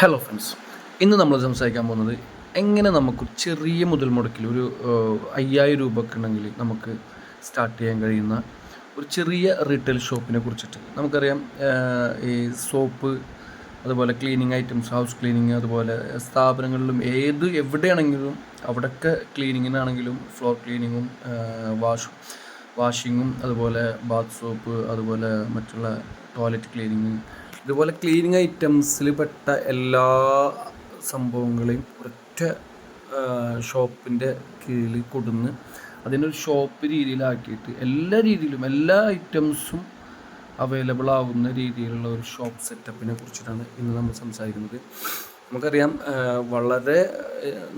Hello friends ഇന്ന് നമ്മൾ സംസാരിക്കാൻ പോകുന്നത് എങ്ങനെ നമുക്ക് ചെറിയ മുതൽ മുടക്കിൽ ഒരു അയ്യായിരം രൂപ ഒക്കെ ഉണ്ടെങ്കിൽ നമുക്ക് സ്റ്റാർട്ട് ചെയ്യാൻ കഴിയുന്ന ഒരു ചെറിയ റീറ്റെയിൽ ഷോപ്പിനെ കുറിച്ചിട്ട്. നമുക്കറിയാം ഈ സോപ്പ് അതുപോലെ ക്ലീനിങ് ഐറ്റംസ് ഹൗസ് ക്ലീനിങ് അതുപോലെ സ്ഥാപനങ്ങളിലും ഏത് എവിടെയാണെങ്കിലും അവിടെയൊക്കെ ക്ലീനിങ്ങിനാണെങ്കിലും ഫ്ലോർ ക്ലീനിങ്ങും വാഷ് വാഷിങ്ങും അതുപോലെ ബാത്ത് സോപ്പ് അതുപോലെ മറ്റുള്ള ടോയ്ലറ്റ് ക്ലീനിങ് ഇതുപോലെ ക്ലീനിങ് ഐറ്റംസിൽ പെട്ട എല്ലാ സംഭവങ്ങളെയും ഒറ്റ ഷോപ്പിന്റെ കീഴിൽ കൊടുന്ന് അതിനൊരു ഷോപ്പ് രീതിയിലാക്കിയിട്ട് എല്ലാ രീതിയിലും എല്ലാ ഐറ്റംസും അവൈലബിൾ ആവുന്ന രീതിയിലുള്ള ഒരു ഷോപ്പ് സെറ്റപ്പിനെ കുറിച്ചിട്ടാണ് ഇന്ന് നമ്മൾ സംസാരിക്കുന്നത്. നമുക്കറിയാം വളരെ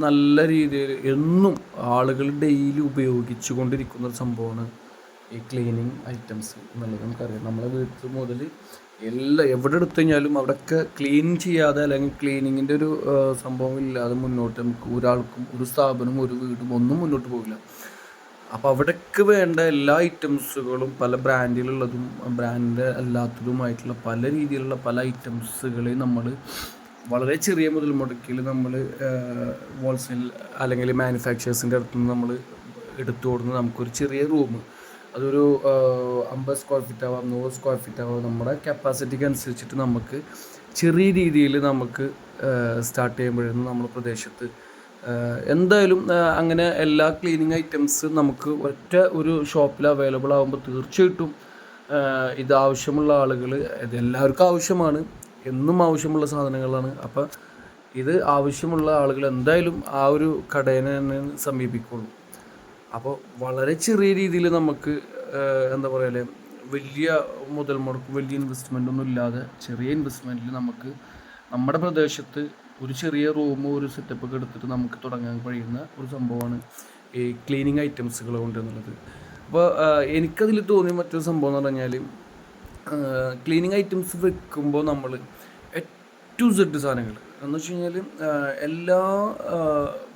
നല്ല രീതിയിൽ എന്നും ആളുകൾ ഡെയിലി ഉപയോഗിച്ചു കൊണ്ടിരിക്കുന്ന ഒരു സംഭവമാണ് ഈ ക്ലീനിങ് ഐറ്റംസ് എന്നുള്ളത് നമുക്കറിയാം. നമ്മളെ വീട്ടിൽ മുതൽ എല്ലാ എവിടെ എടുത്തു കഴിഞ്ഞാലും അവിടെയൊക്കെ ക്ലീൻ ചെയ്യാതെ അല്ലെങ്കിൽ ക്ലീനിങ്ങിന്റെ ഒരു സംഭവം ഇല്ലാതെ മുന്നോട്ട് നമുക്ക് ഒരാൾക്കും ഒരു സ്ഥാപനവും ഒരു വീടും ഒന്നും മുന്നോട്ട് പോകില്ല അപ്പോൾ അവിടേക്ക് വേണ്ട എല്ലാ ഐറ്റംസുകളും പല ബ്രാൻഡിലുള്ളതും ബ്രാൻഡ് അല്ലാത്തതുമായിട്ടുള്ള പല രീതിയിലുള്ള പല ഐറ്റംസുകളെ നമ്മൾ വളരെ ചെറിയ മുതൽ മുടക്കിൽ നമ്മൾ ഹോൾസെയിൽ അല്ലെങ്കിൽ മാനുഫാക്ചേഴ്സിന്റെ അടുത്ത് നിന്ന് നമ്മൾ എടുത്തു കൊടുക്കുന്നത് നമുക്കൊരു ചെറിയ റൂം അതൊരു അമ്പത് സ്ക്വയർ ഫീറ്റ് ആവാം നൂറ് സ്ക്വയർ ഫീറ്റ് ആവാം. നമ്മുടെ കപ്പാസിറ്റിക്ക് അനുസരിച്ചിട്ട് നമുക്ക് ചെറിയ രീതിയിൽ നമുക്ക് സ്റ്റാർട്ട് ചെയ്യുമ്പോഴാണ് നമ്മുടെ പ്രദേശത്ത് എന്തായാലും അങ്ങനെ എല്ലാ ക്ലീനിങ് ഐറ്റംസ് നമുക്ക് ഒറ്റ ഒരു ഷോപ്പിൽ അവൈലബിൾ ആകുമ്പോൾ തീർച്ചയായിട്ടും ഇത് ആവശ്യമുള്ള ആളുകൾ ഇത് എല്ലാവർക്കും ആവശ്യമാണ്. എന്നും ആവശ്യമുള്ള സാധനങ്ങളാണ്. അപ്പം ഇത് ആവശ്യമുള്ള ആളുകൾ എന്തായാലും ആ ഒരു കടേനെ തന്നെ സമീപിക്കുള്ളൂ. അപ്പോൾ വളരെ ചെറിയ രീതിയിൽ നമുക്ക് എന്താ പറയുക വലിയ മുതൽ മുടക്കും വലിയ ഇൻവെസ്റ്റ്മെന്റ് ഒന്നും ഇല്ലാതെ ചെറിയ ഇൻവെസ്റ്റ്മെന്റിൽ നമുക്ക് നമ്മുടെ പ്രദേശത്ത് ഒരു ചെറിയ റൂം ഒരു സെറ്റപ്പ് ഒക്കെ എടുത്തിട്ട് നമുക്ക് തുടങ്ങാൻ കഴിയുന്ന ഒരു സംഭവമാണ് ഈ ക്ലീനിങ് ഐറ്റംസുകൾ കൊണ്ട് എന്നുള്ളത് അപ്പോൾ എനിക്കതിൽ തോന്നിയ മറ്റൊരു സംഭവം എന്ന് പറഞ്ഞാൽ ക്ലീനിങ് ഐറ്റംസ് വെക്കുമ്പോൾ നമ്മൾ എ ടു സെഡ് സാധനങ്ങൾ എന്ന് വെച്ച് കഴിഞ്ഞാൽ എല്ലാ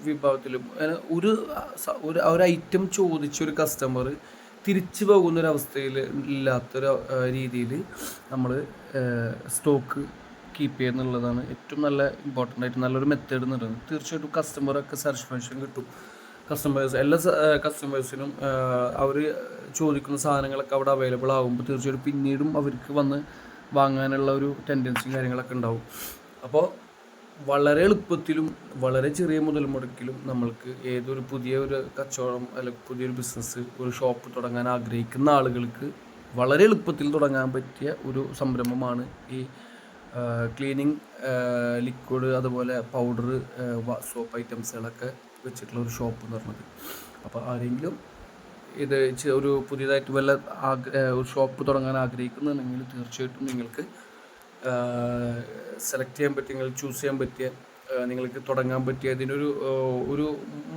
വിഭാഗത്തിലും ഒരു ഒരു ഒരു ഐറ്റം ചോദിച്ച ഒരു കസ്റ്റമർ തിരിച്ചു പോകുന്ന ഒരു അവസ്ഥയിൽ ഇല്ലാത്തൊരു രീതിയിൽ നമ്മൾ സ്റ്റോക്ക് കീപ്പ് ചെയ്യുക എന്നുള്ളതാണ് ഏറ്റവും നല്ല ഇമ്പോർട്ടന്റ് ആയിട്ട് നല്ലൊരു മെത്തേഡ് എന്ന് പറയുന്നത്. തീർച്ചയായിട്ടും കസ്റ്റമറൊക്കെ സാറ്റിസ്ഫാക്ഷൻ കിട്ടും. കസ്റ്റമേഴ്സ് എല്ലാ കസ്റ്റമേഴ്സിനും അവർ ചോദിക്കുന്ന സാധനങ്ങളൊക്കെ അവിടെ അവൈലബിൾ ആകുമ്പോൾ തീർച്ചയായിട്ടും പിന്നീടും അവർക്ക് വന്ന് വാങ്ങാനുള്ള ഒരു ടെൻഡൻസിയും കാര്യങ്ങളൊക്കെ ഉണ്ടാവും. അപ്പോൾ വളരെ എളുപ്പത്തിലും വളരെ ചെറിയ മുതൽ മുടക്കിലും നമ്മൾക്ക് ഏതൊരു പുതിയ ഒരു കച്ചവടം അല്ലെങ്കിൽ പുതിയൊരു ബിസിനസ് ഒരു ഷോപ്പ് തുടങ്ങാൻ ആഗ്രഹിക്കുന്ന ആളുകൾക്ക് വളരെ എളുപ്പത്തിൽ തുടങ്ങാൻ പറ്റിയ ഒരു സംരംഭമാണ് ഈ ക്ലീനിങ് ലിക്വിഡ് അതുപോലെ പൗഡർ സോപ്പ് ഐറ്റംസുകളൊക്കെ വെച്ചിട്ടുള്ള ഒരു ഷോപ്പ് എന്ന് പറഞ്ഞത്. അപ്പോൾ ആരെങ്കിലും ഇത് ഒരു പുതിയതായിട്ട് വല്ല ആഗ്ര ഒരു ഷോപ്പ് തുടങ്ങാൻ ആഗ്രഹിക്കുന്നുണ്ടെങ്കിൽ തീർച്ചയായിട്ടും നിങ്ങൾക്ക് സെലക്ട് ചെയ്യാൻ പറ്റിയ ചൂസ് ചെയ്യാൻ പറ്റിയ നിങ്ങൾക്ക് തുടങ്ങാൻ പറ്റിയ ഇതിനൊരു ഒരു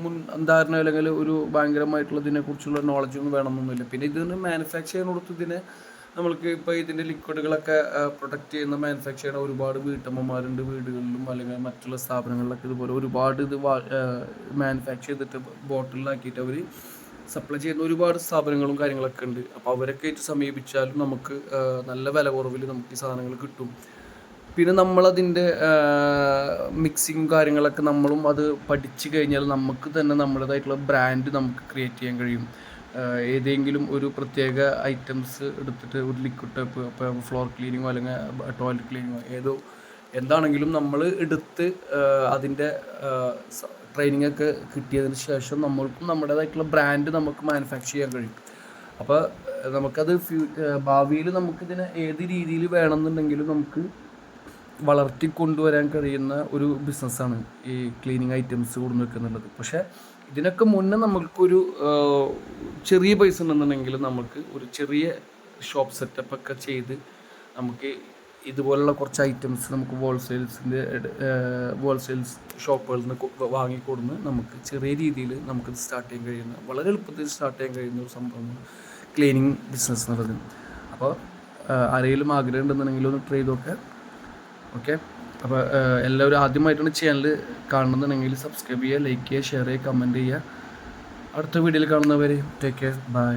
മുൻ ധാരണ അല്ലെങ്കിൽ ഒരു ഭയങ്കരമായിട്ടുള്ള ഇതിനെക്കുറിച്ചുള്ള നോളജ് ഒന്നും വേണമെന്നൊന്നുമില്ല. പിന്നെ ഇതിന് മാനുഫാക്ചർ ചെയ്യാൻ കൊടുത്ത് ഇതിനെ നമ്മൾക്ക് ഇപ്പോൾ ഇതിന്റെ ലിക്വിഡുകളൊക്കെ പ്രൊട്ടക്റ്റ് ചെയ്യുന്ന മാനുഫാക്ചർ ചെയ്യുന്ന ഒരുപാട് വീട്ടമ്മമാരുണ്ട് വീടുകളിലും അല്ലെങ്കിൽ മറ്റുള്ള സ്ഥാപനങ്ങളിലൊക്കെ ഇതുപോലെ ഒരുപാട് ഇത് മാനുഫാക്ചർ ചെയ്തിട്ട് ബോട്ടിലാക്കിയിട്ട് അവർ സപ്ലൈ ചെയ്യുന്ന ഒരുപാട് സ്ഥാപനങ്ങളും കാര്യങ്ങളൊക്കെ ഉണ്ട്. അപ്പോൾ അവരൊക്കെ ആയിട്ട് സമീപിച്ചാലും നമുക്ക് നല്ല വില കുറവിൽ നമുക്ക് ഈ സാധനങ്ങൾ കിട്ടും. പിന്നെ നമ്മളതിന്റെ മിക്സിങ് കാര്യങ്ങളൊക്കെ നമ്മളും അത് പഠിച്ചു കഴിഞ്ഞാൽ നമുക്ക് തന്നെ നമ്മുടേതായിട്ടുള്ള ബ്രാൻഡ് നമുക്ക് ക്രിയേറ്റ് ചെയ്യാൻ കഴിയും. ഏതെങ്കിലും ഒരു പ്രത്യേക ഐറ്റംസ് എടുത്തിട്ട് ഒരു ലിക്വിഡ് ടൈപ്പ് ഇപ്പോൾ ഫ്ലോർ ക്ലീനിങ്ങോ അല്ലെങ്കിൽ ടോയ്ലറ്റ് ക്ലീനിങ്ങോ ഏതോ എന്താണെങ്കിലും നമ്മൾ എടുത്ത് അതിന്റെ ട്രെയിനിങ് ഒക്കെ കിട്ടിയതിന് ശേഷം നമ്മൾക്കും നമ്മുടേതായിട്ടുള്ള ബ്രാൻഡ് നമുക്ക് മാനുഫാക്ചർ ചെയ്യാൻ കഴിയും. അപ്പോൾ നമുക്കത് ഫ്യൂ ഭാവിയിൽ നമുക്കിതിനെ ഏത് രീതിയിൽ വേണമെന്നുണ്ടെങ്കിലും നമുക്ക് വളർത്തി കൊണ്ടുവരാൻ കഴിയുന്ന ഒരു ബിസിനസ്സാണ് ഈ ക്ലീനിങ് ഐറ്റംസ് കൊണ്ടു വെക്കുന്നുള്ളത്. പക്ഷേ ഇതിനൊക്കെ മുന്നേ നമുക്കൊരു ചെറിയ പൈസ ഉണ്ടെന്നുണ്ടെങ്കിൽ നമുക്ക് ഒരു ചെറിയ ഷോപ്പ് സെറ്റപ്പ് ഒക്കെ ചെയ്ത് നമുക്ക് ഇതുപോലുള്ള കുറച്ച് ഐറ്റംസ് നമുക്ക് ഹോൾസെയിൽസിന്റെ ഹോൾസെയിൽസ് ഷോപ്പുകളിൽ നിന്ന് വാങ്ങിക്കൊടുന്ന് നമുക്ക് ചെറിയ രീതിയിൽ നമുക്ക് സ്റ്റാർട്ട് ചെയ്യാൻ കഴിയുന്ന വളരെ എളുപ്പത്തിൽ സ്റ്റാർട്ട് ചെയ്യാൻ കഴിയുന്ന ഒരു സംഭവമാണ് ക്ലീനിങ് ബിസിനസ് എന്ന് പറയുന്നത്. അപ്പോൾ ആരെങ്കിലും ആഗ്രഹം ഉണ്ടെന്നുണ്ടെങ്കിൽ ഒന്ന് ട്രൈ ചെയ്തൊക്കെ ഓക്കെ അപ്പോൾ എല്ലാവരും ആദ്യമായിട്ടാണ് ചാനൽ കാണുന്നുണ്ടെങ്കിൽ സബ്സ്ക്രൈബ് ചെയ്യുക ലൈക്ക് ചെയ്യുക ഷെയർ ചെയ്യുക കമന്റ് ചെയ്യുക. അടുത്ത വീഡിയോയിൽ കാണുന്നവരെ ടേക്ക് കെയർ ബൈ